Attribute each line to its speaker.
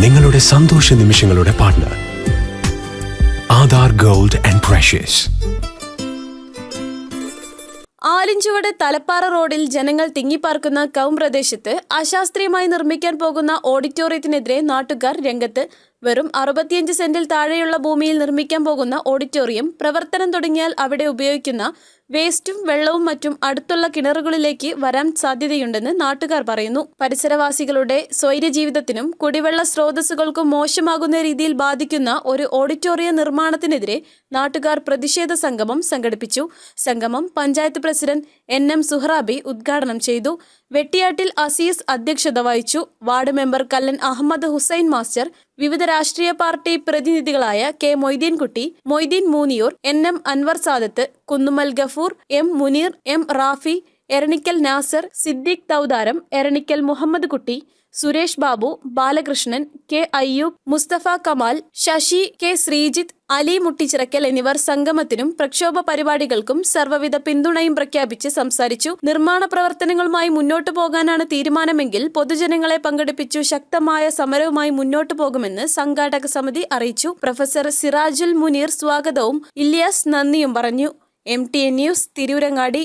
Speaker 1: നിങ്ങളുടെ സന്തോഷ നിമിഷങ്ങളുടെ partner Aadhaar gold and precious
Speaker 2: Alinchuvadu Thalappara റോഡിൽ ജനങ്ങൾ തിങ്ങിപ്പാർക്കുന്ന കൗം പ്രദേശത്ത് അശാസ്ത്രീയമായി നിർമ്മിക്കാൻ പോകുന്ന ഓഡിറ്റോറിയത്തിനെതിരെ നാട്ടുകാർ രംഗത്ത് വെറും അറുപത്തിയഞ്ച് സെന്റിൽ താഴെയുള്ള ഭൂമിയിൽ നിർമ്മിക്കാൻ പോകുന്ന ഓഡിറ്റോറിയം പ്രവർത്തനം തുടങ്ങിയാൽ അവിടെ ഉപയോഗിക്കുന്ന വേസ്റ്റും വെള്ളവും മറ്റും അടുത്തുള്ള കിണറുകളിലേക്ക് വരാൻ സാധ്യതയുണ്ടെന്ന് നാട്ടുകാർ പറയുന്നു. പരിസരവാസികളുടെ സ്വൈര്യ ജീവിതത്തിനും കുടിവെള്ള സ്രോതസ്സുകൾക്കും മോശമാകുന്ന രീതിയിൽ ബാധിക്കുന്ന ഒരു ഓഡിറ്റോറിയം നിർമ്മാണത്തിനെതിരെ നാട്ടുകാർ പ്രതിഷേധ സംഗമം സംഘടിപ്പിച്ചു. സംഗമം panchayat president N M Suhrabi ഉദ്ഘാടനം ചെയ്തു. വെട്ടിയാട്ടിൽ അസീസ് അധ്യക്ഷത വഹിച്ചു. Ward member Kallan Ahammed Hussain master വിവിധ രാഷ്ട്രീയ party പ്രതിനിധികളായ K Moideenkutty Moideen Mooniyur N M Anwar Sadath Kunnumal Gafoor M Muneer M Rafi Eranikkal Nasar Siddique Thoudaram Eranikkal Muhammad Kutty Suresh Babu Balakrishnan K Ayyoob Mustafa Kamal Sasi K Sreejith Ali Muttichirakkal എന്നിവർ സംഗമത്തിനും പ്രക്ഷോഭ പരിപാടികൾക്കും സർവവിധ പിന്തുണയും പ്രഖ്യാപിച്ച് സംസാരിച്ചു. നിർമ്മാണ പ്രവർത്തനങ്ങളുമായി മുന്നോട്ടു പോകാനാണ് തീരുമാനമെങ്കിൽ പൊതുജനങ്ങളെ പങ്കെടുപ്പിച്ചു ശക്തമായ സമരവുമായി മുന്നോട്ടു പോകുമെന്ന് സംഘാടക സമിതി അറിയിച്ചു. പ്രൊഫസർ സിറാജുൽ മുനീർ സ്വാഗതവും ഇല്യാസ് നന്ദിയും പറഞ്ഞു. M T news Tirurangadi.